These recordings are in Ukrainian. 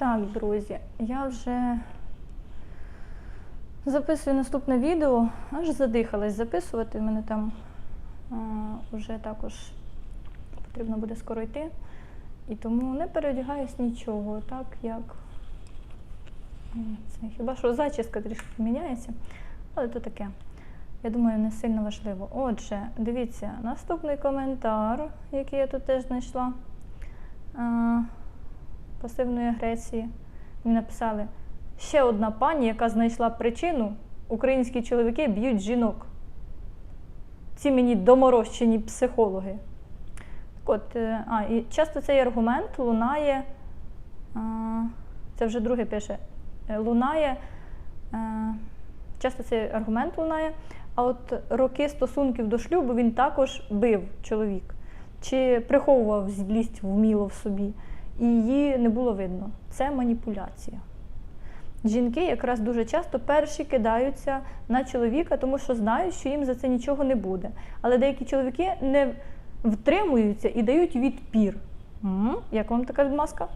Так, друзі, я вже записую наступне відео, аж задихалась записувати. У мене там вже також потрібно буде скоро йти. І тому не переодягаюсь нічого, так як це хіба що зачіска трішки поміняється, але то таке. Я думаю, не сильно важливо. Отже, дивіться, наступний коментар, який я тут теж знайшла. Пасивної агресії. Мені написали: ще одна пані, яка знайшла причину, українські чоловіки б'ють жінок. Ці мені доморощені психологи. Так от, е, а, і часто цей аргумент лунає, а, це вже друге пише, е, лунає, е, часто цей аргумент лунає, а от роки стосунків до шлюбу він також бив чоловік, чи приховував злість вміло в собі і її не було видно. Це маніпуляція. Жінки якраз дуже часто перші кидаються на чоловіка, тому що знають, що їм за це нічого не буде. Але деякі чоловіки не втримуються і дають відпір. М? Як вам така відмазка?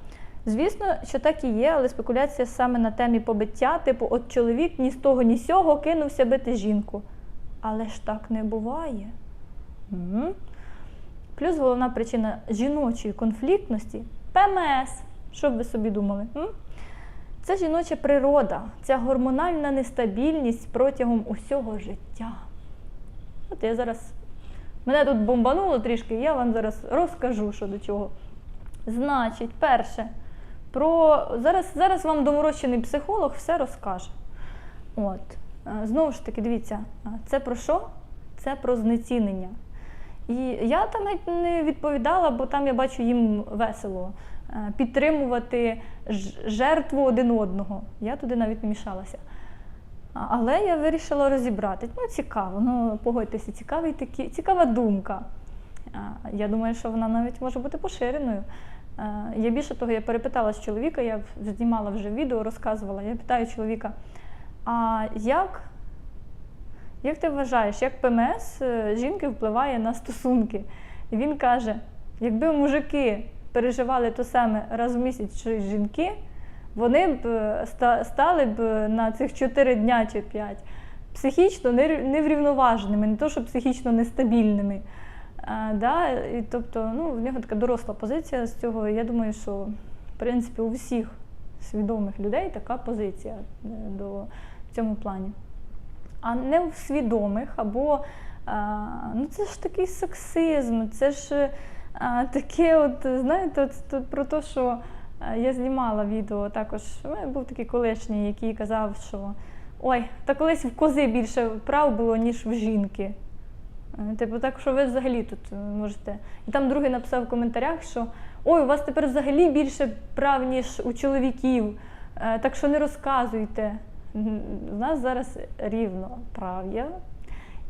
Звісно, що так і є, але спекуляція саме на темі побиття, типу, от чоловік ні з того, ні з сього кинувся бити жінку. Але ж так не буває. М? Плюс головна причина жіночої конфліктності ПМС. Що б ви собі думали? М? Це жіноча природа, ця гормональна нестабільність протягом усього життя. От я зараз. Мене тут бомбануло трішки, я вам зараз розкажу, що до чого. Значить, перше, про зараз, зараз вам доморощений психолог все розкаже. От. Е, Знову ж таки, дивіться, е, це про що? Це про знецінення. І я там навіть не відповідала, бо там я бачу їм весело е, підтримувати жертву один одного. Я туди навіть не мішалася. Але я вирішила розібрати. Ну, цікаво, ну погодьтеся, цікавий такі, цікава думка. Я думаю, що вона навіть може бути поширеною. Е, Я більше того, я перепитала з чоловіка, я знімала вже відео, розказувала. Я питаю чоловіка, а як як ти вважаєш, як ПМС е, жінки впливає на стосунки? І він каже: якби мужики переживали те саме раз в місяць, й жінки, вони б е, стали б на цих 4 дня чи 5 психічно неврівноваженими, не то, що психічно нестабільними. А, да? і, тобто, ну, в нього така доросла позиція з цього. Я думаю, що в принципі у всіх свідомих людей така позиція е, до, в цьому плані а не у свідомих, або ну це ж такий сексизм, це ж таке, от знаєте, от, про те, що я знімала відео також. У мене був такий колишній, який казав, що ой, та колись в кози більше прав було, ніж в жінки. Е, Типу, так що ви взагалі тут е, можете. І там другий написав в коментарях, що ой, у вас тепер взагалі більше прав, ніж у чоловіків, е, так що не розказуйте. У нас зараз рівно прав'я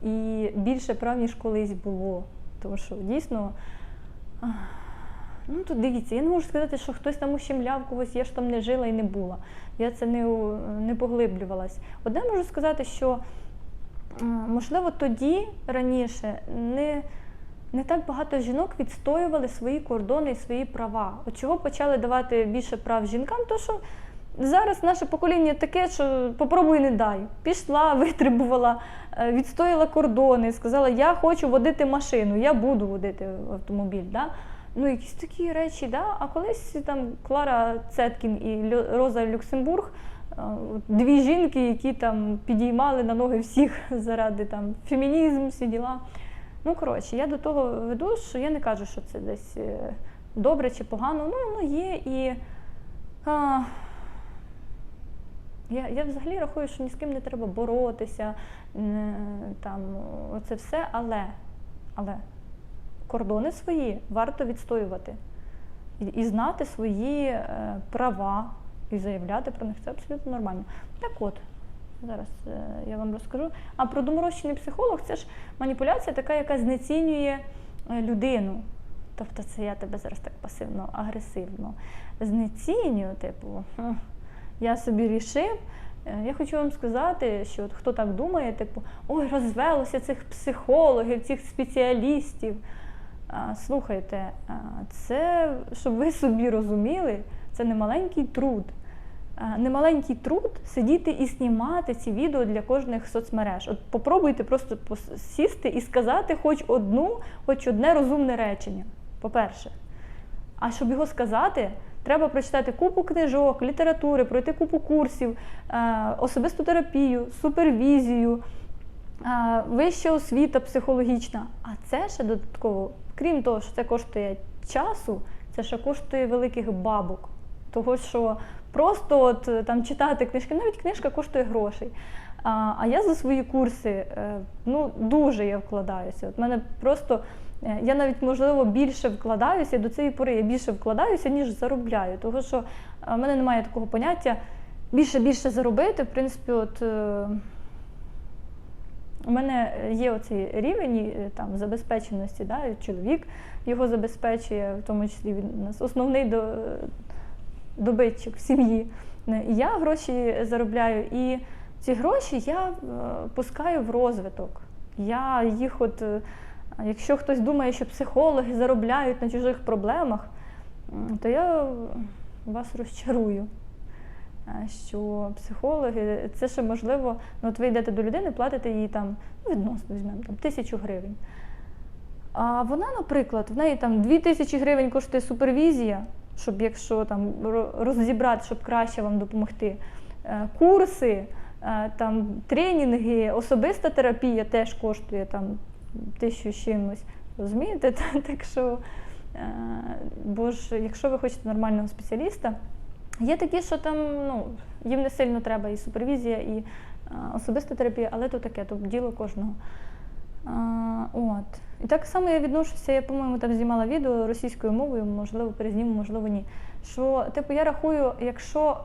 і більше прав, ніж колись було. Тому що дійсно. Ну тут дивіться, я не можу сказати, що хтось там ущемляв когось, я ж там не жила і не була. Я це не, не поглиблювалась. Одне можу сказати, що можливо тоді раніше не, не так багато жінок відстоювали свої кордони і свої права. От чого почали давати більше прав жінкам, то що зараз наше покоління таке, що попробуй не дай. Пішла, витребувала, е, відстояла кордони, сказала, я хочу водити машину, я буду водити автомобіль. Да? Ну, якісь такі речі, да? а колись там Клара Цеткін і Роза Люксембург, е, дві жінки, які там підіймали на ноги всіх заради там фемінізм, всі діла. Ну, коротше, я до того веду, що я не кажу, що це десь е, добре чи погано. Ну, воно є і. А, я, я взагалі рахую, що ні з ким не треба боротися, не, там, оце все, але, але кордони свої варто відстоювати і, і знати свої е, права і заявляти про них. Це абсолютно нормально. Так от, зараз е, я вам розкажу. А про доморощений психолог це ж маніпуляція така, яка знецінює е, людину. Тобто це я тебе зараз так пасивно-агресивно знецінюю, типу, «Хм, я собі рішив. Е, Я хочу вам сказати, що от хто так думає, типу, ой, розвелося цих психологів, цих спеціалістів. Слухайте, це щоб ви собі розуміли, Це не маленький труд. Немаленький труд сидіти і знімати ці відео для кожних соцмереж. От попробуйте просто сісти і сказати хоч одну, хоч одне розумне речення. По-перше. А щоб його сказати, треба прочитати купу книжок, літератури, пройти купу курсів, е, особисту терапію, супервізію, е, вища освіта психологічна. А це ще додатково, крім того, що це коштує часу, це ще коштує великих бабок. Того, що просто от е, там читати книжки, навіть книжка коштує грошей. А, я за свої курси ну, дуже я вкладаюся. От мене просто я навіть можливо більше вкладаюся до цієї пори. Я більше вкладаюся, ніж заробляю. Тому що е, в мене немає такого поняття більше більше заробити. В принципі, от е, у мене є оцей рівень е, там забезпеченості, да, чоловік його забезпечує, в тому числі він у нас основний до, добитчик в сім'ї. Е, І я гроші заробляю, і ці гроші я е, пускаю в розвиток. Я їх от, е, якщо хтось думає, що психологи заробляють на чужих проблемах, то я вас розчарую. е, Що психологи, це ще можливо, ну от ви йдете до людини, платите їй там, ну, відносно візьмемо там тисячу гривень. А вона, наприклад, в неї там 2 тисячі гривень коштує супервізія, щоб якщо там розібрати, щоб краще вам допомогти. Е, Курси, е, там тренінги, особиста терапія теж коштує там тисячу чимось. Розумієте? Так що, е, бо ж, якщо ви хочете нормального спеціаліста, є такі, що там ну, їм не сильно треба і супервізія, і е, особиста терапія, але то таке, то діло кожного. А, от. І так само я відношуся, я, по-моєму, там знімала відео російською мовою, можливо, перезніму, можливо, ні. Що, типу, я рахую, якщо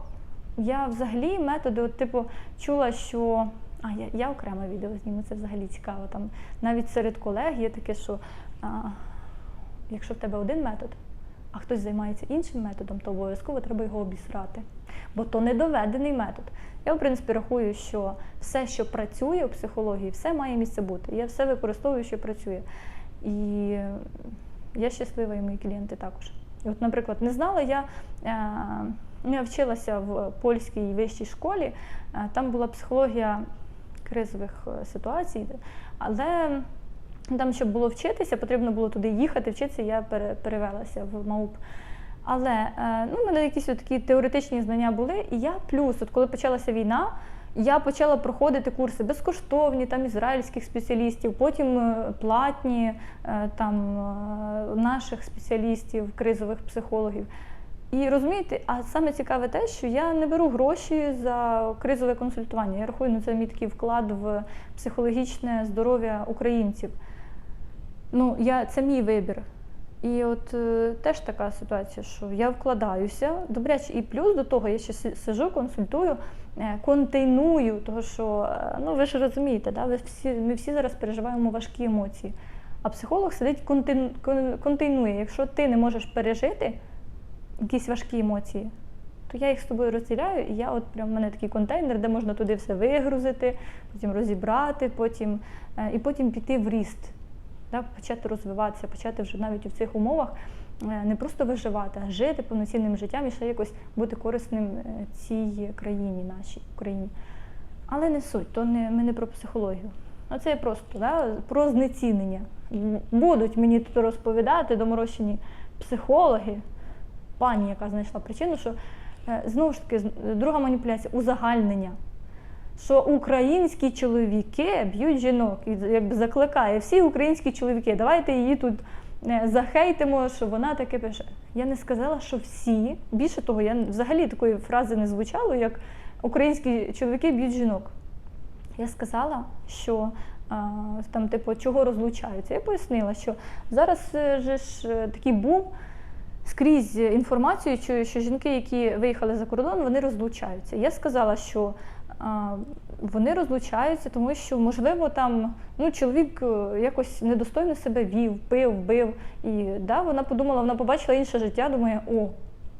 я взагалі методи, от, типу, чула, що. А, я, я окреме відео зніму, це взагалі цікаво. Там навіть серед колег є таке, що а, якщо в тебе один метод, а хтось займається іншим методом, то обов'язково треба його обісрати. Бо то недоведений метод. Я, в принципі, рахую, що все, що працює у психології, все має місце бути. Я все використовую, що працює. І я щаслива, і мої клієнти також. І от, наприклад, не знала я. е, ну, Я вчилася в польській вищій школі, е, там була психологія кризових е, ситуацій, але там, щоб було вчитися, потрібно було туди їхати, вчитися, я пере- перевелася в МАУП. Але е, ну, в мене якісь такі теоретичні знання були, і я плюс, от коли почалася війна, я почала проходити курси безкоштовні, там ізраїльських спеціалістів, потім е, платні там наших спеціалістів, кризових психологів. І розумієте, а саме цікаве те, що я не беру гроші за кризове консультування. Я рахую, ну це мій такий вклад в психологічне здоров'я українців. Ну, я, це мій вибір. І от е, теж така ситуація, що я вкладаюся добряче, і плюс до того я ще сижу, консультую, е, контейную, тому що е, ну ви ж розумієте, да, ви всі, ми всі зараз переживаємо важкі емоції. А психолог сидить контейн, контейнує. Якщо ти не можеш пережити якісь важкі емоції, то я їх з тобою розділяю, і я от прям в мене такий контейнер, де можна туди все вигрузити, потім розібрати, потім, е, і потім піти в ріст да, почати розвиватися, почати вже навіть у цих умовах е, не просто виживати, а жити повноцінним життям і ще якось бути корисним е, цій країні, нашій Україні. Але не суть, то не, ми не про психологію. А це просто да, про знецінення. Будуть мені тут розповідати доморощені психологи, пані, яка знайшла причину, що е, знову ж таки друга маніпуляція узагальнення що українські чоловіки б'ють жінок і якби закликає всі українські чоловіки, давайте її тут е, захейтимо, що вона таке пише. Я не сказала, що всі. Більше того, я взагалі такої фрази не звучало, як українські чоловіки б'ють жінок. Я сказала, що там, типу, чого розлучаються. Я пояснила, що зараз е, же ж такий був скрізь інформацію, чую, що жінки, які виїхали за кордон, вони розлучаються. Я сказала, що вони розлучаються, тому що, можливо, там ну, чоловік е, якось недостойно себе вів, пив, бив. І да, вона подумала, вона побачила інше життя, думає, о,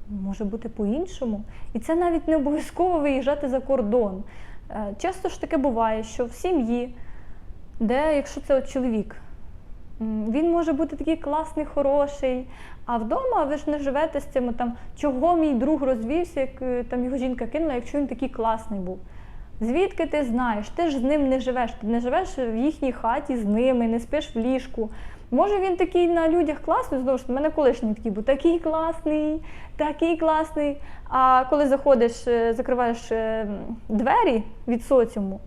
може бути по-іншому. І це навіть не обов'язково виїжджати за кордон. Е, Часто ж таке буває, що в сім'ї, де якщо це от чоловік, Він може бути такий класний, хороший. А вдома ви ж не живете з цим там, чого мій друг розвівся, як е, там його жінка кинула, якщо він такий класний був. Звідки ти знаєш? Ти ж з ним не живеш. Ти не живеш в їхній хаті з ними, не спиш в ліжку. Може він такий на людях класний, знову ж в мене колишній такий був такий класний, такий класний. А коли заходиш, е, закриваєш е, двері від соціуму,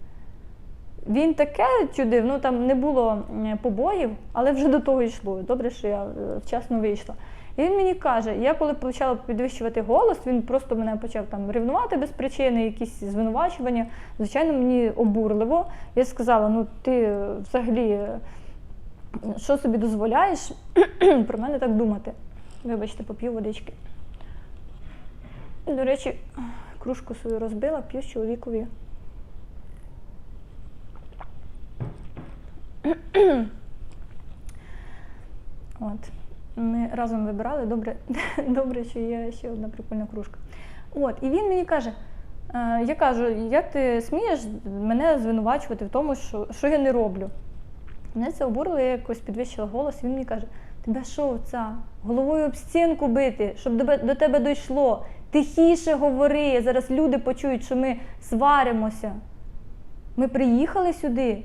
він таке чудив, ну там не було побоїв, але вже до того йшло. Добре, що я е, вчасно вийшла. І він мені каже, я коли почала підвищувати голос, він просто мене почав там ревнувати без причини, якісь звинувачування. Звичайно, мені обурливо. Я сказала: ну ти е, взагалі е, що собі дозволяєш про мене так думати? Вибачте, поп'ю водички. До речі, кружку свою розбила, п'ю з чоловікові. От. Ми разом вибирали, добре, добре, що є ще одна прикольна кружка. От, і він мені каже: е, я кажу, як ти смієш мене звинувачувати в тому, що, що я не роблю? Мене це обурило, я якось підвищила голос, і він мені каже: тебе що, це головою об стінку бити, щоб до, до тебе дійшло. Тихіше говори. Зараз люди почують, що ми сваримося. Ми приїхали сюди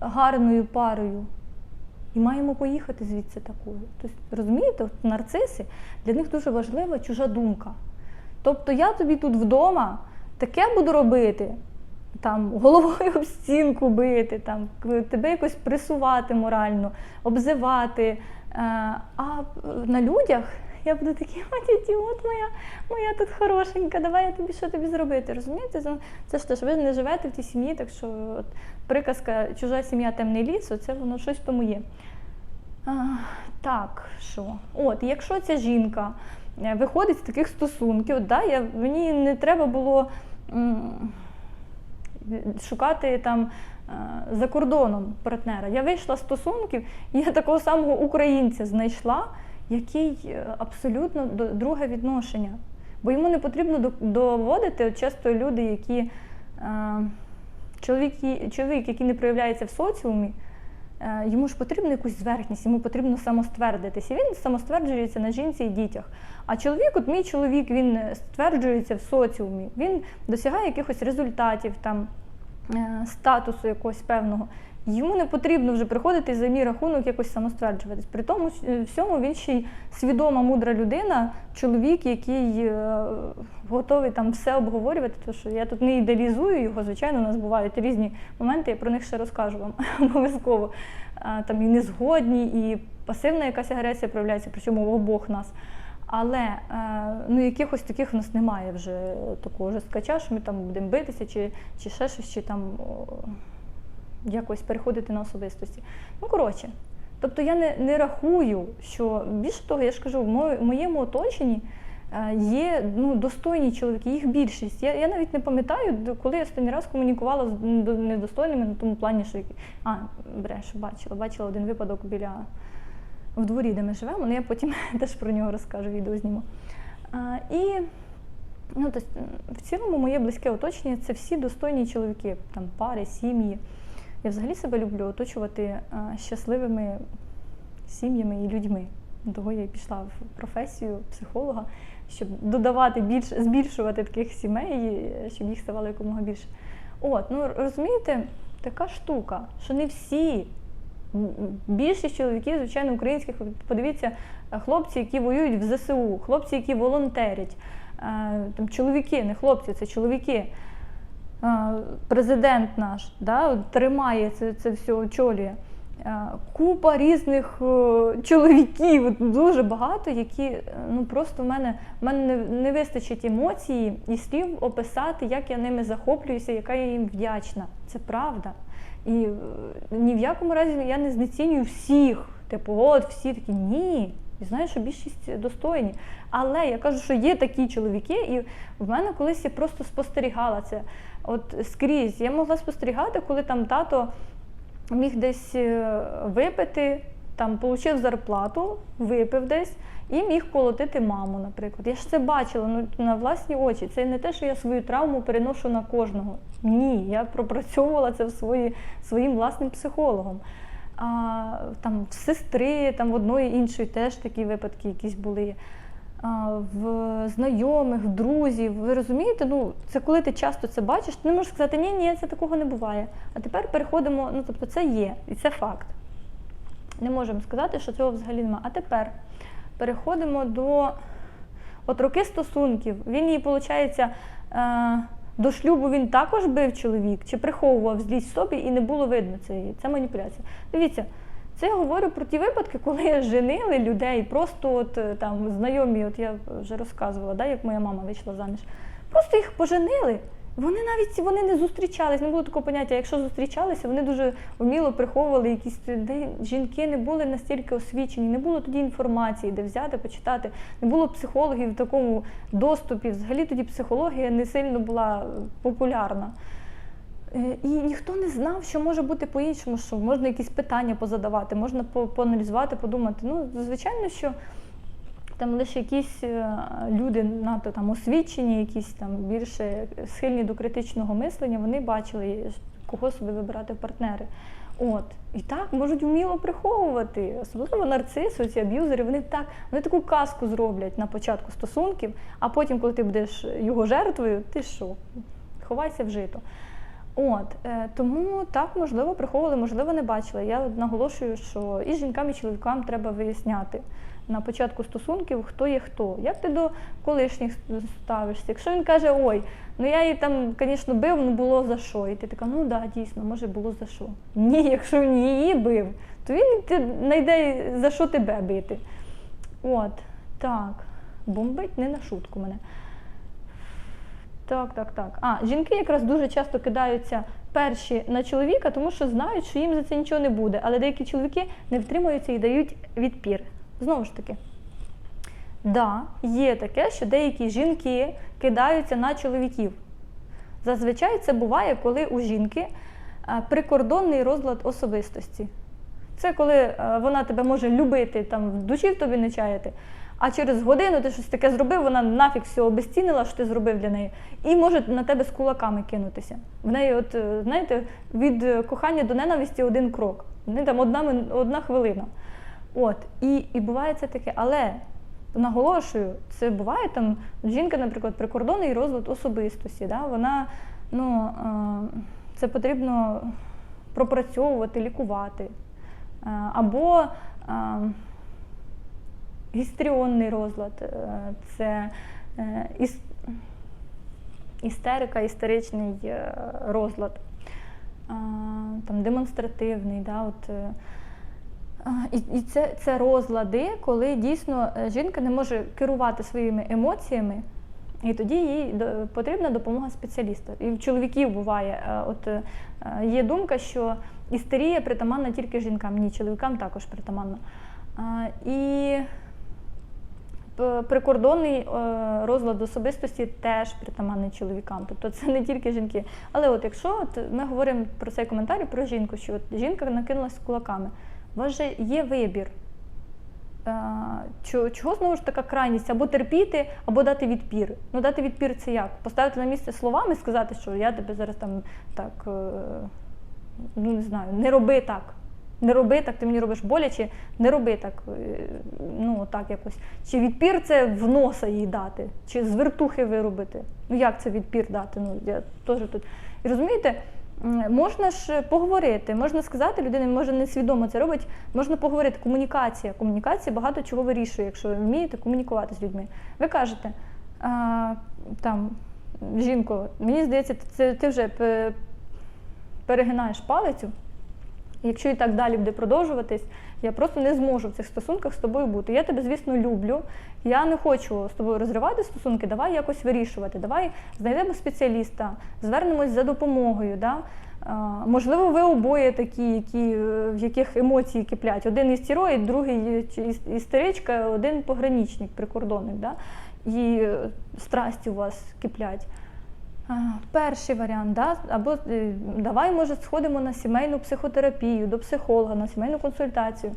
гарною парою. І маємо поїхати звідси такою. Тобто, розумієте, нарциси для них дуже важлива чужа думка. Тобто я тобі тут вдома таке буду робити, там головою об стінку бити, там тебе якось пресувати морально, обзивати. Е, А на людях я буду такий, от ідіот моя, моя тут хорошенька, давай я тобі що тобі зробити. Розумієте? Це- ж теж ви не живете в тій сім'ї, так що от, приказка чужа сім'я темний ліс, оце воно щось тому є. Так, що? От, якщо ця жінка е, виходить з таких стосунків, да, я, мені не треба було м, шукати там е, за кордоном партнера. Я вийшла з стосунків, я такого самого українця знайшла, який е, абсолютно друге відношення. Бо йому не потрібно доводити от часто люди, які е, чоловіки, чоловік, який не проявляється в соціумі, е, йому ж потрібно якусь зверхність, йому потрібно самоствердитись. І він самостверджується на жінці і дітях. А чоловік, от мій чоловік, він стверджується в соціумі, він досягає якихось результатів, там, статусу якогось певного. Йому не потрібно вже приходити за мій рахунок якось самостверджуватись. При тому е, всьому він ще й свідома, мудра людина, чоловік, який е, готовий там все обговорювати. Тому що я тут не ідеалізую його, звичайно, у нас бувають різні моменти, я про них ще розкажу вам обов'язково. Там і незгодні, і пасивна якась агресія проявляється, причому в обох нас. Але е, ну, якихось таких в нас немає вже такого жорсткача, що ми там будемо битися, чи, чи ще щось, чи там якось переходити на особистості. Ну, коротше, тобто я не, не рахую, що більше того, я ж кажу, в моєму оточенні е, є ну, достойні чоловіки, їх більшість. Я, я навіть не пам'ятаю, коли я останній раз комунікувала з недостойними на тому плані, що а, брешу, бачила, бачила один випадок біля в дворі, де ми живемо, але я потім теж про нього розкажу, відео зніму. А, і ну, тобто, в цілому моє близьке оточення це всі достойні чоловіки, там пари, сім'ї. Я взагалі себе люблю оточувати щасливими сім'ями і людьми. Того я і пішла в професію психолога, щоб додавати більше, збільшувати таких сімей, щоб їх ставало якомога більше. От, ну розумієте, така штука, що не всі Більшість чоловіків, звичайно, українських, подивіться, е, хлопці, які воюють в ЗСУ, хлопці, які волонтерять, е, там, чоловіки, не хлопці, це чоловіки. Президент наш да, тримає це, це все очолює. Купа різних е, чоловіків, дуже багато, які е, ну просто в мене, в мене не, вистачить емоції і слів описати, як я ними захоплююся, яка я їм вдячна. Це правда. І е, ні в якому разі я не знецінюю всіх. Типу, от всі такі ні. І знаю, що більшість достойні. Але я кажу, що є такі чоловіки, і в мене колись я просто спостерігала це. От скрізь я могла спостерігати, коли там тато міг десь е, випити, там отримав зарплату, випив десь і міг колотити маму, наприклад. Я ж це бачила ну, на власні очі. Це не те, що я свою травму переношу на кожного. Ні, я пропрацьовувала це в свої, своїм власним психологом. а, там в сестри, там в одної іншої теж такі випадки якісь були. В знайомих, в друзів. Ви розумієте? Ну, це коли ти часто це бачиш, ти не можеш сказати, ні, ні, це такого не буває. А тепер переходимо, ну тобто це є, і це факт. Не можемо сказати, що цього взагалі немає. А тепер переходимо до от роки стосунків. Він її, виходить, е, до шлюбу він також бив чоловік, чи приховував злість собі і не було видно цієї. Це маніпуляція. Дивіться, це я говорю про ті випадки, коли женили людей, просто от е, там знайомі, от я вже розказувала, да, як моя мама вийшла заміж. Просто їх поженили. Вони навіть вони не зустрічались, не було такого поняття. Якщо зустрічалися, вони дуже вміло приховували якісь де жінки не були настільки освічені, не було тоді інформації, де взяти, почитати, не було психологів в такому доступі. Взагалі тоді психологія не сильно була популярна. Е, І ніхто не знав, що може бути по-іншому, що можна якісь питання позадавати, можна по- поаналізувати, подумати. Ну, звичайно, що там лише якісь е, люди надто там освічені, якісь там більше схильні до критичного мислення, вони бачили, кого собі вибирати в партнери. От і так можуть вміло приховувати, особливо нарциси, ці аб'юзери. Вони так вони таку казку зроблять на початку стосунків, а потім, коли ти будеш його жертвою, ти що? Ховайся в жито. От е, тому так можливо приховували, можливо, не бачили. Я наголошую, що і жінкам, і чоловікам треба виясняти на початку стосунків, хто є хто. Як ти до колишніх ставишся? Якщо він каже, ой, ну я її там, звісно, бив, ну було за що. І ти така, ну да, дійсно, може було за що. Ні, якщо він її бив, то він знайде за що тебе бити. От, так. Бомбить не на шутку мене. Так, так, так. А, жінки якраз дуже часто кидаються перші на чоловіка, тому що знають, що їм за це нічого не буде. Але деякі чоловіки не втримуються і дають відпір. Знову ж таки, да, є таке, що деякі жінки кидаються на чоловіків. Зазвичай це буває, коли у жінки е, прикордонний розлад особистості. Це коли е, вона тебе може любити, там в душі в тобі не чаяти, а через годину ти щось таке зробив, вона нафіг все обезцінила, що ти зробив для неї, і може на тебе з кулаками кинутися. В неї, от, е, знаєте, від е, кохання до ненависті один крок. Не там одна, одна хвилина. От, і, і буває це таке. Але наголошую, це буває там жінка, наприклад, прикордонний розлад особистості. Да? Вона, ну, е, це потрібно пропрацьовувати, лікувати. Або гістріонний розлад е, це е, іс- істерика, істеричний е, розлад, там, демонстративний. Да, от, І, це, це розлади, коли дійсно жінка не може керувати своїми емоціями, і тоді їй потрібна допомога спеціаліста. І в чоловіків буває, от є думка, що істерія притаманна тільки жінкам, ні, чоловікам також притаманна. І прикордонний е, розлад особистості теж притаманний чоловікам. Тобто це не тільки жінки. Але от якщо от ми говоримо про цей коментар про жінку, що от жінка накинулась кулаками, у вас же є вибір. Е, Чого знову ж така крайність? Або терпіти, або дати відпір. Ну, дати відпір це як? Поставити на місце словами, сказати, що я тебе зараз там так, е, ну не знаю, не роби так. Не роби так, ти мені робиш боляче, не роби так, е, ну так якось. Чи відпір це в носа їй дати, чи з вертухи виробити. Ну як це відпір дати? Ну я теж тут. І розумієте, можна ж поговорити, можна сказати людині, може несвідомо це робить, можна поговорити. Комунікація. Комунікація багато чого вирішує, якщо ви вмієте комунікувати з людьми. Ви кажете, а, там, жінко, мені здається, це ти вже перегинаєш палицю. Якщо і так далі буде продовжуватись, я просто не зможу в цих стосунках з тобою бути. Я тебе, звісно, люблю. Я не хочу з тобою розривати стосунки, давай якось вирішувати. Давай знайдемо спеціаліста, звернемось за допомогою. Да? Можливо, ви обоє такі, які, е, в яких емоції киплять. Один істероїд, другий істеричка, один пограничник, прикордонник. Да? І е, страсті у вас киплять. Перший варіант, да? або е, давай, може, сходимо на сімейну психотерапію, до психолога, на сімейну консультацію.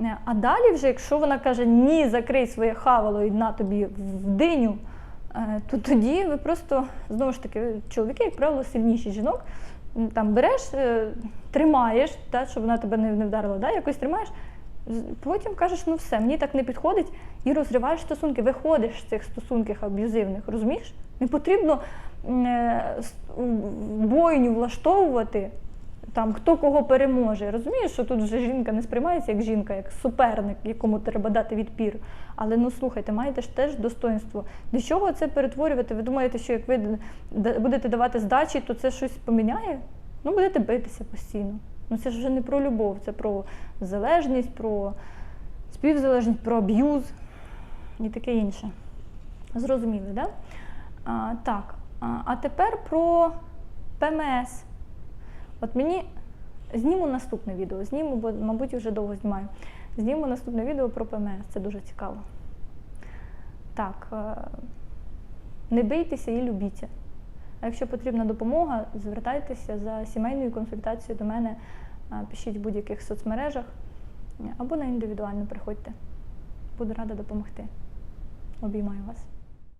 Е, А далі, вже, якщо вона каже ні, закрий своє хавало і на тобі в диню, е, то тоді ви просто знову ж таки, чоловіки, як правило, сильніші жінок, там береш, тримаєш, та, щоб вона тебе не, вдарила, да, якось тримаєш, потім кажеш, ну все, мені так не підходить, і розриваєш стосунки, виходиш з цих стосунків аб'юзивних, розумієш? Не потрібно бойню влаштовувати, там, хто кого переможе. Розумієш, що тут вже жінка не сприймається як жінка, як суперник, якому треба дати відпір. Але ну слухайте, маєте ж теж достоинство. Для чого це перетворювати? Ви думаєте, що як ви будете давати здачі, то це щось поміняє? Ну, будете битися постійно. Ну це ж вже не про любов, це про залежність, про співзалежність, про аб'юз і таке інше. Зрозуміли, да? А, так. А, а тепер про ПМС. От мені зніму наступне відео, зніму, бо, мабуть, вже довго знімаю. Зніму наступне відео про ПМС, це дуже цікаво. Так, е, не бійтеся і любіться. А якщо потрібна допомога, звертайтеся за сімейною консультацією до мене, е, пишіть в будь-яких соцмережах або на індивідуально приходьте. Буду рада допомогти. Обіймаю вас.